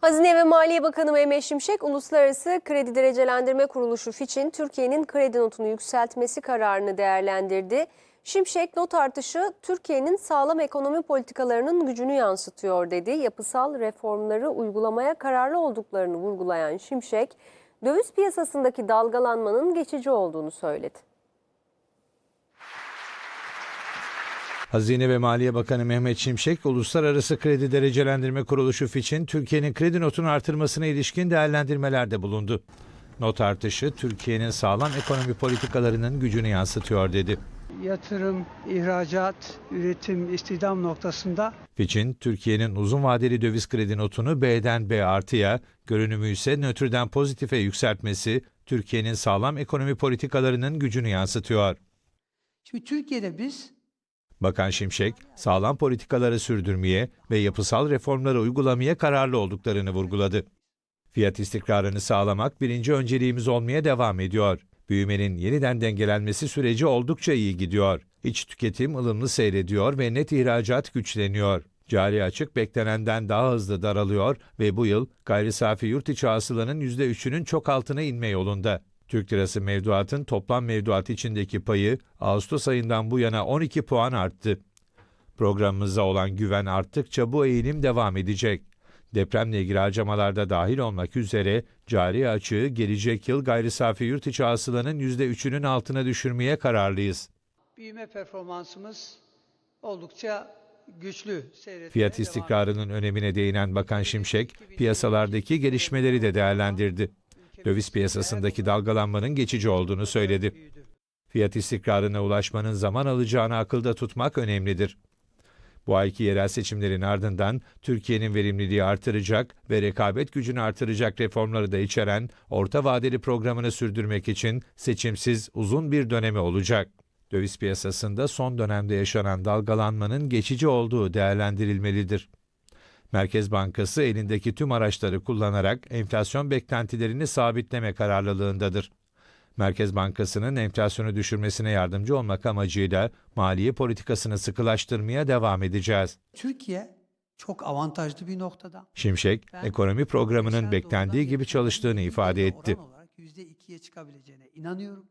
Hazine ve Maliye Bakanı Mehmet Şimşek, Uluslararası Kredi Derecelendirme Kuruluşu Fitch'in Türkiye'nin kredi notunu yükseltmesi kararını değerlendirdi. Şimşek, not artışı Türkiye'nin sağlam ekonomi politikalarının gücünü yansıtıyor dedi. Yapısal reformları uygulamaya kararlı olduklarını vurgulayan Şimşek, döviz piyasasındaki dalgalanmanın geçici olduğunu söyledi. Hazine ve Maliye Bakanı Mehmet Şimşek, Uluslararası Kredi Derecelendirme Kuruluşu Fitch'in Türkiye'nin kredi notunu artırmasına ilişkin değerlendirmelerde bulundu. Not artışı Türkiye'nin sağlam ekonomi politikalarının gücünü yansıtıyor dedi. yatırım, ihracat, üretim, istihdam noktasında Fitch'in Türkiye'nin uzun vadeli döviz kredi notunu B'den B artıya, görünümü ise nötrden pozitife yükseltmesi Türkiye'nin sağlam ekonomi politikalarının gücünü yansıtıyor. Şimdi Türkiye'de biz Bakan Şimşek, sağlam politikaları sürdürmeye ve yapısal reformları uygulamaya kararlı olduklarını vurguladı. Fiyat istikrarını sağlamak birinci önceliğimiz olmaya devam ediyor. Büyümenin yeniden dengelenmesi süreci oldukça iyi gidiyor. İç tüketim ılımlı seyrediyor ve net ihracat güçleniyor. Cari açık beklenenden daha hızlı daralıyor ve bu yıl gayri safi yurt içi hasılanın %3'ünün çok altına inme yolunda. Türk lirası mevduatın toplam mevduat içindeki payı Ağustos ayından bu yana 12 puan arttı. Programımıza olan güven arttıkça bu eğilim devam edecek. Depremle ilgili harcamalarda dahil olmak üzere cari açığı gelecek yıl gayri safi yurt içi hasılanın %3'ünün altına düşürmeye kararlıyız. büyüme performansımız oldukça güçlü seyretmeye Fiyat istikrarının önemine değinen Bakan Şimşek, piyasalardaki gelişmeleri de değerlendirdi. Döviz piyasasındaki dalgalanmanın geçici olduğunu söyledi. Fiyat istikrarına ulaşmanın zaman alacağını akılda tutmak önemlidir. Bu ayki yerel seçimlerin ardından Türkiye'nin verimliliği artıracak ve rekabet gücünü artıracak reformları da içeren orta vadeli programını sürdürmek için seçimsiz uzun bir dönemi olacak. Döviz piyasasında son dönemde yaşanan dalgalanmanın geçici olduğu değerlendirilmelidir. Merkez Bankası elindeki tüm araçları kullanarak enflasyon beklentilerini sabitleme kararlılığındadır. Merkez Bankası'nın enflasyonu düşürmesine yardımcı olmak amacıyla maliye politikasını sıkılaştırmaya devam edeceğiz. Türkiye çok avantajlı bir noktada. Şimşek, Ben ekonomi programının beklendiği gibi çalıştığını ifade etti. Oran olarak %2'ye çıkabileceğine inanıyorum.